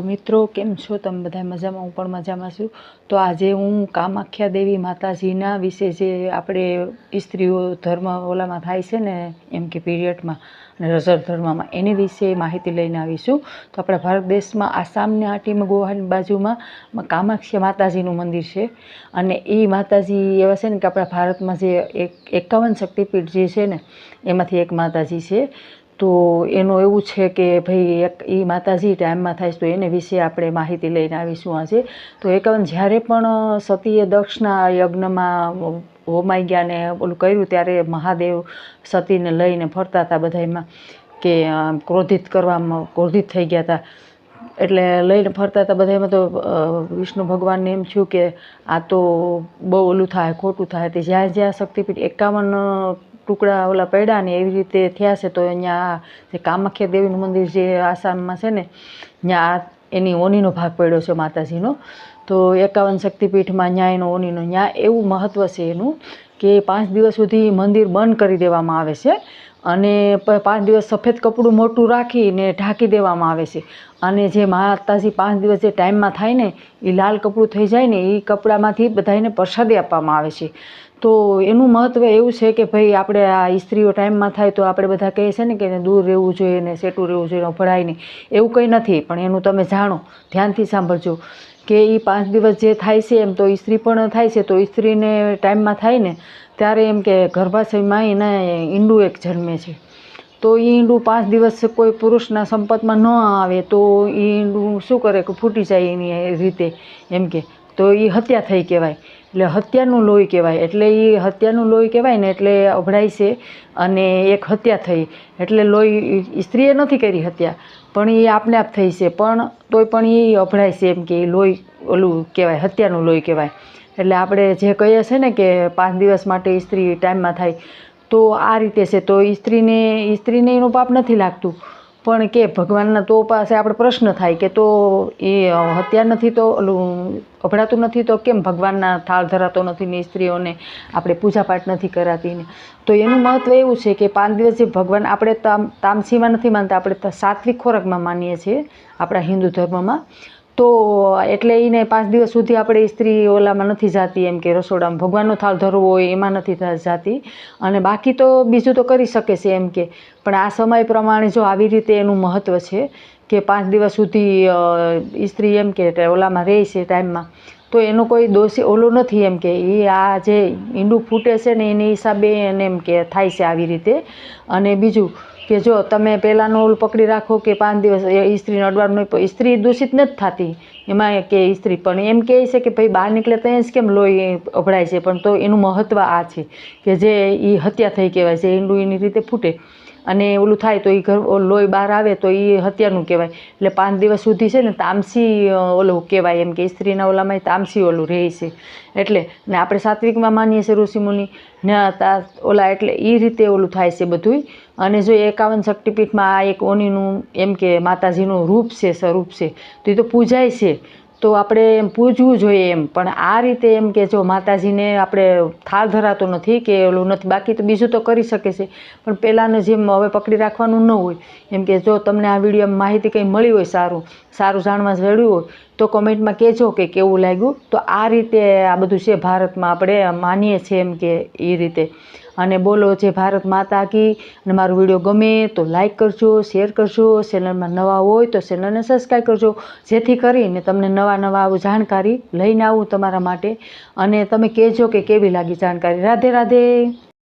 મિત્રો, કેમ છો તમે બધા? મજામાં? હું પણ મજામાં છું. તો આજે હું કામાખ્યા દેવી માતાજીના વિશે જે આપણે સ્ત્રીઓ ધર્મ ઓલામાં થાય છે ને, એમ કે પીરિયડમાં અને રઝર ધર્મમાં, એની વિશે માહિતી લઈને આવીશું. તો આપણા ભારત દેશમાં આસામની આટીમાં ગુવાહાટી બાજુમાં કામાખ્યા માતાજીનું મંદિર છે. અને એ માતાજી એવા છે ને કે આપણા ભારતમાં જે એક, એકાવન શક્તિપીઠ જે છે ને, એમાંથી એક માતાજી છે. તો એનું એવું છે કે ભાઈ એક એ માતાજી ટાઈમમાં થાય છે તો એને વિશે આપણે માહિતી લઈને આવીશું આજે. તો એકાવન જ્યારે પણ સતીએ દક્ષના યજ્ઞમાં હોમાઈ ગયા ને ઓલું કર્યું ત્યારે મહાદેવ સતીને લઈને ફરતા હતા બધામાં કે ક્રોધિત કરવામાં, ક્રોધિત થઈ ગયા હતા. એટલે લઈને ફરતા હતા બધામાં તો વિષ્ણુ ભગવાનને એમ થયું કે આ તો બહુ ઓલું થાય, ખોટું થાય. તે જ્યાં જ્યાં શક્તિપીઠ એકાવન ટુકડા ઓલા પડ્યા ને એવી રીતે થયા છે, તો અહીંયા જે કામાખ્યા દેવીનું મંદિર જે આસામમાં છે ને, ત્યાં એની ઓનીનો ભાગ પડ્યો છે માતાજીનો. તો એકાવન શક્તિપીઠમાં ત્યાં એનો ઓનીનો ત્યાં એવું મહત્ત્વ છે એનું કે પાંચ દિવસ સુધી મંદિર બંધ કરી દેવામાં આવે છે અને પાંચ દિવસ સફેદ કપડું મોટું રાખીને ઢાંકી દેવામાં આવે છે. અને જે માતાજી પાંચ દિવસ જે ટાઈમમાં થાય ને એ લાલ કપડું થઈ જાય ને એ કપડામાંથી બધાને પ્રસાદી આપવામાં આવે છે. તો એનું મહત્ત્વ એવું છે કે ભાઈ આપણે આ ઇસ્ત્રીઓ ટાઈમમાં થાય તો આપણે બધા કહે છે ને કે દૂર રહેવું જોઈએ ને સેટું રહેવું જોઈએ ભળાય નહીં. એવું કંઈ નથી, પણ એનું તમે જાણો, ધ્યાનથી સાંભળજો કે એ પાંચ દિવસ જે થાય છે એમ તો ઇસ્ત્રી પણ થાય છે, તો ઇસ્ત્રીને ટાઈમમાં થાય ને ત્યારે એમ કે ગર્ભાશયમાં એને ઈંડું એક જન્મે છે. તો એ ઈંડું પાંચ દિવસ કોઈ પુરુષના સંપર્કમાં ન આવે તો એ ઈંડું શું કરે કે ફૂટી જાય એની રીતે, એમ કે. તો એ હત્યા થઈ કહેવાય. એટલે હત્યાનું લોહી કહેવાય. એટલે એ હત્યાનું લોહી કહેવાય ને એટલે અભડાય છે અને એક હત્યા થઈ. એટલે લોહી સ્ત્રીએ નથી કરી હત્યા, પણ એ આપને આપ થઈ છે. પણ તોય પણ એ અભડાય છે એમ કે એ લોહી ઓલું કહેવાય, હત્યાનું લોહી કહેવાય. એટલે આપણે જે કહીએ છે ને કે પાંચ દિવસ માટે સ્ત્રી ટાઈમમાં થાય, તો આ રીતે છે. તો સ્ત્રીને સ્ત્રીને એનું પાપ નથી લાગતું. પણ કે ભગવાનના તો પાસે આપણે પ્રશ્ન થાય કે તો એ હત્યા નથી તો અભડાતું નથી તો કેમ ભગવાનના થાળ ધરાતો નથી ને સ્ત્રીઓને આપણે પૂજાપાઠ નથી કરાતી ને? તો એનું મહત્ત્વ એવું છે કે પાંચ દિવસ જે ભગવાન આપણે તામ, તામસીમાં નથી માનતા, આપણે સાત્વિક ખોરાકમાં માનીએ છીએ આપણા હિન્દુ ધર્મમાં. તો એટલે એને પાંચ દિવસ સુધી આપણે સ્ત્રી ઓલામાં નથી જાતી એમ કે રસોડામાં. ભગવાનનો થાળ ધરવો હોય એમાં નથી જાતી. અને બાકી તો બીજું તો કરી શકે છે એમ કે. પણ આ સમય પ્રમાણે જો આવી રીતે એનું મહત્ત્વ છે કે પાંચ દિવસ સુધી સ્ત્રી એમ કે ઓલામાં રહે છે ટાઈમમાં તો એનો કોઈ દોષી ઓલો નથી એમ કે એ આ જે ઈંડું ફૂટે છે ને એની હિસાબે એને એમ કે થાય છે આવી રીતે. અને બીજું કે જો તમે પહેલાંનો ઓલું પકડી રાખો કે પાંચ દિવસ એ સ્ત્રીને અડવાનું સ્ત્રી દૂષિત નથી થતી. એમાં કે સ્ત્રી, પણ એમ કહે છે કે ભાઈ બહાર નીકળે તો જ કેમ લોહી અભડાય છે, પણ તો એનું મહત્ત્વ આ છે કે જે એ હત્યા થઈ કહેવાય છે, ઈંડું એની રીતે ફૂટે. અને ઓલું થાય તો એ ઘર લોહી બહાર આવે તો એ હત્યાનું કહેવાય. એટલે પાંચ દિવસ સુધી છે ને તામસી ઓલું કહેવાય એમ કે સ્ત્રીના ઓલામાં તામસી ઓલું રહે છે. એટલે, ને આપણે સાત્વિકમાં માનીએ છીએ ઋષિમુનિ ને તા, ઓલા એટલે એ રીતે ઓલું થાય છે બધુંય. અને જો એકાવન શક્તિપીઠમાં આ એક ઓનીનું એમ કે માતાજીનું રૂપ છે, સ્વરૂપ છે, તો એ તો પૂજાય છે. તો આપણે એમ પૂછવું જોઈએ એમ. પણ આ રીતે એમ કે જો માતાજીને આપણે થાળ ધરાતો નથી કે ઓલું નથી, બાકી તો બીજું તો કરી શકે છે. પણ પહેલાંનું જેમ હવે પકડી રાખવાનું ન હોય, એમ કે જો તમને આ વિડીયોમાં માહિતી કંઈ મળી હોય સારું સારું જાણવા જડ્યું હોય, તો કોમેન્ટમાં કહેજો કે કેવું લાગ્યું. તો આ રીતે આ બધું છે ભારતમાં આપણે માનીએ છીએ એમ કે એ રીતે. અને બોલો જે ભારત માતા કી. અને મારો વીડિયો ગમે તો લાઈક કરજો શેર કરજો. ચેનલમાં નવા હોય તો ચેનલને સબસ્ક્રાઈબ કરજો. જેથી કરીને તમને નવા નવા જાણકારી લઈને આવું તમારા માટે. અને તમે કહેજો કે કેવી લાગી જાણકારી. રાધે રાધે.